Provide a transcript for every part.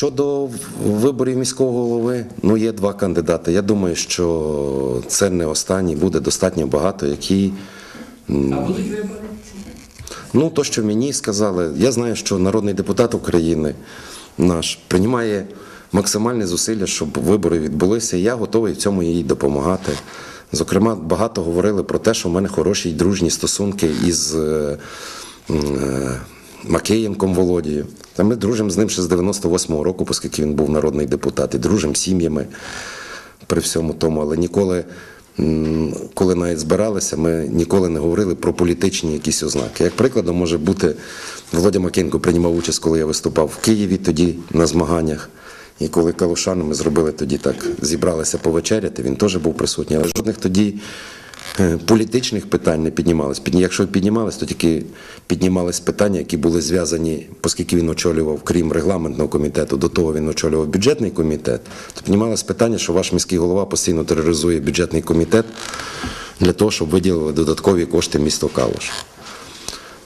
Щодо виборів міського голови, ну є два кандидати. Я думаю, що це не останній, буде достатньо багато, які. А будуть вибори? Ну, то, що мені сказали, я знаю, що народний депутат України наш приймає максимальні зусилля, щоб вибори відбулися. і Я готовий в цьому їй допомагати. Зокрема, багато говорили про те, що в мене хороші й дружні стосунки із е, е, Макеєнком Володією. Та ми дружимо з ним ще з 98-го року, оскільки він був народний депутат, і дружимо сім'ями при всьому тому, але ніколи, коли навіть збиралися, ми ніколи не говорили про політичні якісь ознаки. Як прикладом може бути, Володя Макенко приймав участь, коли я виступав в Києві тоді на змаганнях. І коли Калушану ми зробили тоді так, зібралися повечеряти, він теж був присутній. Але жодних тоді політичних питань не піднімалось. Підні- Якщо піднімались, то тільки піднімались питання, які були зв'язані, оскільки він очолював, крім регламентного комітету, до того він очолював бюджетний комітет, то піднімалось питання, що ваш міський голова постійно тероризує бюджетний комітет для того, щоб виділили додаткові кошти місто Калуш.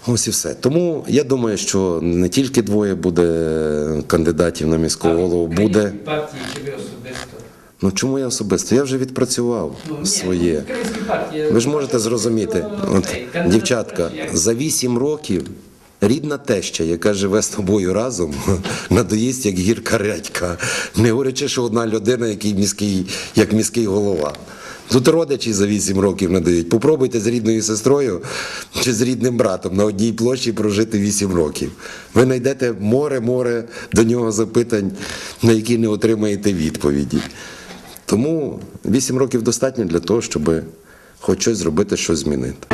Ось і все. Тому я думаю, що не тільки двоє буде кандидатів на міського голову, буде. Партії чи ви особисто? Ну чому я особисто? Я вже відпрацював Ну, своє. Ви ж можете зрозуміти, от, дівчатка, за вісім років рідна теща, яка живе з тобою разом, надоїсть як гірка редька. Не говорячи, що одна людина, який міський, як міський голова. Тут родичі за вісім років надають. Попробуйте з рідною сестрою чи з рідним братом на одній площі прожити вісім років. Ви знайдете море-море до нього запитань, на які не отримаєте відповіді. Тому вісім років достатньо для того, щоб хоч щось зробити, щось змінити.